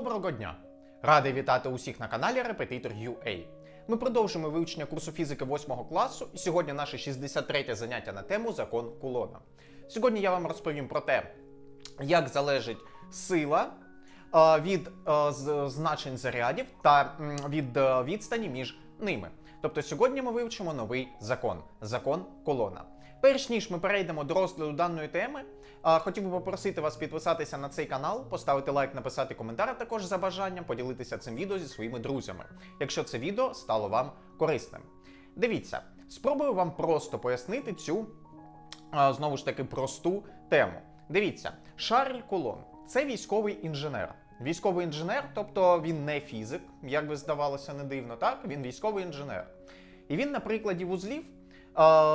Доброго дня! Радий вітати усіх на каналі Репетитор UA. Ми продовжуємо вивчення курсу фізики 8 класу, і сьогодні наше 63 заняття на тему закон Кулона. Сьогодні я вам розповім про те, як залежить сила е, від е, значень зарядів та від е, відстані між ними. Тобто сьогодні ми вивчимо новий закон закон колона. Перш ніж ми перейдемо до розгляду даної теми, хотів би попросити вас підписатися на цей канал, поставити лайк, написати коментар, також за бажанням поділитися цим відео зі своїми друзями, якщо це відео стало вам корисним. Дивіться, спробую вам просто пояснити цю знову ж таки просту тему. Дивіться, Шарль Кулон це військовий інженер. Військовий інженер, тобто він не фізик, як би здавалося, не дивно, так? Він військовий інженер. І він на прикладі вузлів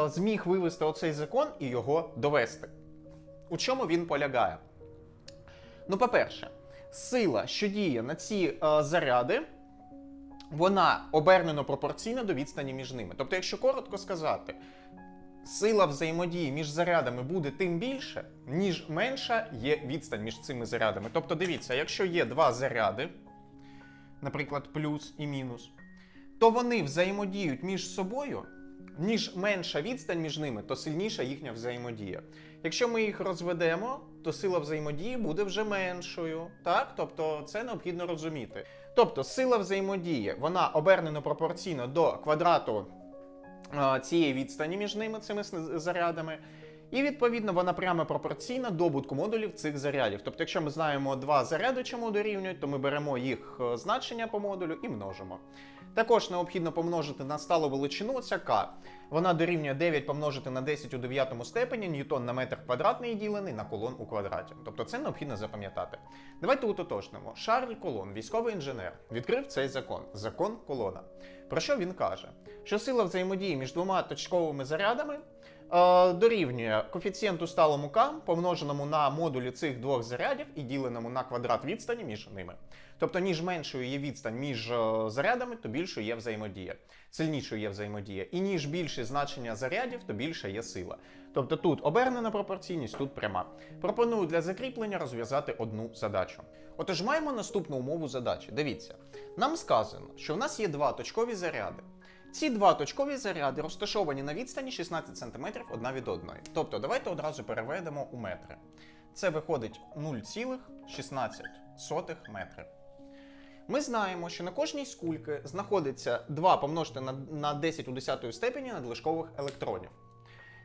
зміг вивести оцей закон і його довести. У чому він полягає? Ну, по-перше, сила, що діє на ці заряди, вона обернено пропорційна до відстані між ними. Тобто, якщо коротко сказати, сила взаємодії між зарядами буде тим більше, ніж менша є відстань між цими зарядами. Тобто, дивіться, якщо є два заряди, наприклад, плюс і мінус, то вони взаємодіють між собою. Ніж менша відстань між ними, то сильніша їхня взаємодія. Якщо ми їх розведемо, то сила взаємодії буде вже меншою. Так? Тобто це необхідно розуміти. Тобто сила взаємодії вона обернена пропорційно до квадрату цієї відстані між ними, цими зарядами. І відповідно вона прямо пропорційна добутку модулів цих зарядів. Тобто, якщо ми знаємо два заряди, чому дорівнюють, то ми беремо їх е, значення по модулю і множимо. Також необхідно помножити на сталу величину оця К. Вона дорівнює 9 помножити на 10 у 9 степені ньютон на метр квадратний ділений на колон у квадраті. Тобто це необхідно запам'ятати. Давайте утотожнимо. Шарль Колон, військовий інженер, відкрив цей закон закон колона. Про що він каже? Що сила взаємодії між двома точковими зарядами дорівнює коефіцієнту сталому К, помноженому на модулі цих двох зарядів і діленому на квадрат відстані між ними. Тобто, ніж меншою є відстань між е, зарядами, то більшою є взаємодія. Сильнішою є взаємодія. І ніж більше значення зарядів, то більша є сила. Тобто тут обернена пропорційність, тут пряма. Пропоную для закріплення розв'язати одну задачу. Отож, маємо наступну умову задачі. Дивіться, нам сказано, що в нас є два точкові заряди. Ці два точкові заряди розташовані на відстані 16 см одна від одної. Тобто, давайте одразу переведемо у метри. Це виходить 0,16 метри. Ми знаємо, що на кожній з знаходиться 2 помножити на 10 у 10 степені надлишкових електронів.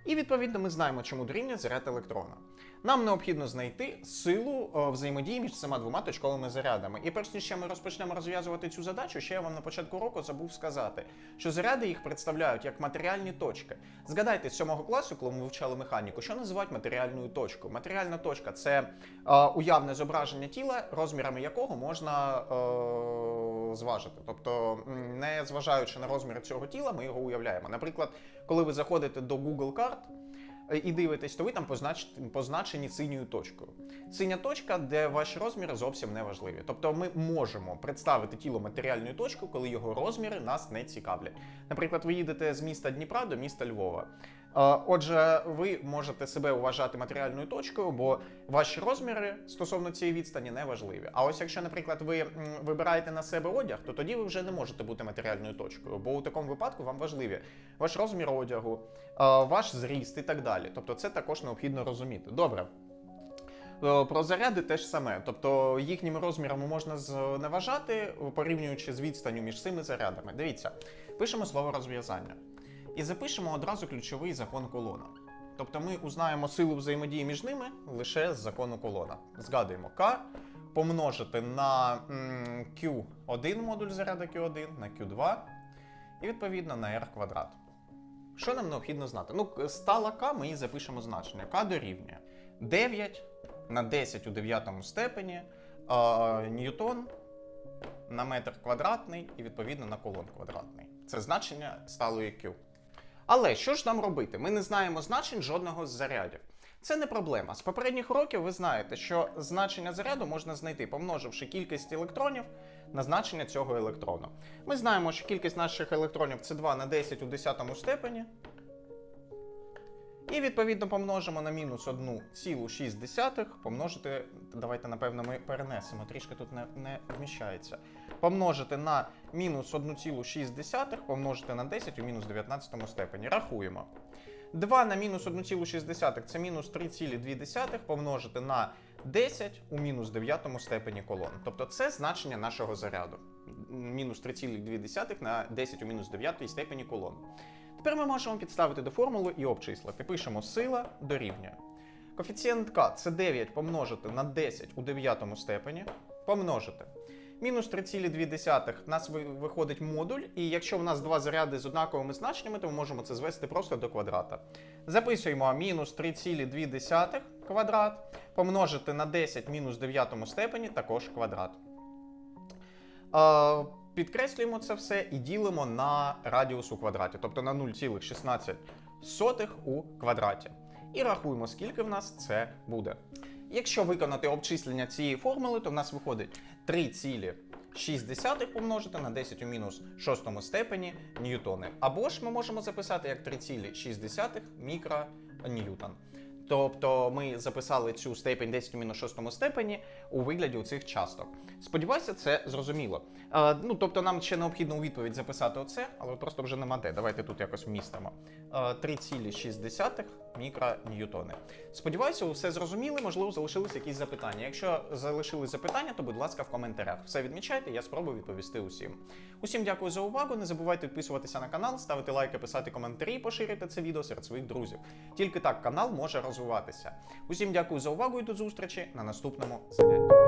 І відповідно ми знаємо, чому дорівнює заряд електрона. Нам необхідно знайти силу е, взаємодії між цими двома точковими зарядами. І перш ніж ми розпочнемо розв'язувати цю задачу, ще я вам на початку року забув сказати, що заряди їх представляють як матеріальні точки. Згадайте з 7 класу, коли ми вивчали механіку, що називають матеріальною точкою. Матеріальна точка це е, уявне зображення тіла, розмірами якого можна е, зважити. Тобто, не зважаючи на розміри цього тіла, ми його уявляємо. Наприклад, коли ви заходите до Google карт е, і дивитесь, то ви там позначені синьою точкою. Синя точка, де ваші розміри зовсім не важливі. Тобто ми можемо представити тіло матеріальною точкою, коли його розміри нас не цікавлять. Наприклад, ви їдете з міста Дніпра до міста Львова. Отже, ви можете себе вважати матеріальною точкою, бо ваші розміри стосовно цієї відстані не важливі. А ось якщо, наприклад, ви вибираєте на себе одяг, то тоді ви вже не можете бути матеріальною точкою, бо у такому випадку вам важливі ваш розмір одягу, ваш зріст і так далі. Тобто, це також необхідно розуміти. Добре. Е, Про заряди теж саме, тобто їхніми розмірами можна зневажати, порівнюючи з відстанню між цими зарядами. Дивіться, пишемо слово розв'язання і запишемо одразу ключовий закон колона. Тобто ми узнаємо силу взаємодії між ними лише з закону колона. Згадуємо К помножити на Q1 модуль заряду Q1 на Q2 і відповідно на R квадрат. Що нам необхідно знати? Ну, стала К, ми її запишемо значення. К дорівнює 9 на 10 у 9 степені е, ньютон на метр квадратний і відповідно на колон квадратний. Це значення сталої Q. Але що ж нам робити? Ми не знаємо значень жодного з зарядів. Це не проблема. З попередніх років ви знаєте, що значення заряду можна знайти, помноживши кількість електронів на значення цього електрону. Ми знаємо, що кількість наших електронів це 2 на 10 у 10 степені. І відповідно помножимо на мінус 1,6 помножити. Давайте, напевно, ми перенесемо, трішки тут не, не вміщається. Помножити на мінус 1,6 помножити на 10 у мінус 19 степені. Рахуємо. 2 на мінус 1,6 це мінус 3,2 помножити на 10 у мінус 9 степені колон. Тобто це значення нашого заряду. Мінус 3,2 на 10 у мінус 9 степені колон. Тепер ми можемо підставити до формули і обчислити. Пишемо сила дорівнює. Коефіцієнт К це 9 помножити на 10 у 9 степені. Помножити. Мінус 3,2 у нас виходить модуль, і якщо в нас два заряди з однаковими значеннями, то ми можемо це звести просто до квадрата. Записуємо мінус 3,2 квадрат, помножити на 10 мінус 9 степені також квадрат. Підкреслюємо це все і ділимо на радіус у квадраті, тобто на 0,16 у квадраті. І рахуємо, скільки в нас це буде. Якщо виконати обчислення цієї формули, то в нас виходить 3,6 помножити на 10 у мінус 6 степені ньютони. Або ж ми можемо записати як 3,6 мікроньютон. Тобто ми записали цю степень 10 у мінус 6 степені у вигляді цих часток. Сподіваюся, це зрозуміло. Е, ну, тобто нам ще необхідно у відповідь записати оце, але просто вже нема де. Давайте тут якось вмістимо. Е, 3,6 мікроньютони. Сподіваюся, все зрозуміли. Можливо, залишились якісь запитання. Якщо залишились запитання, то будь ласка, в коментарях. Все відмічайте, я спробую відповісти усім. Усім дякую за увагу. Не забувайте підписуватися на канал, ставити лайки, писати коментарі поширити це відео серед своїх друзів. Тільки так канал може розвиватися. Усім дякую за увагу і до зустрічі на наступному занятті.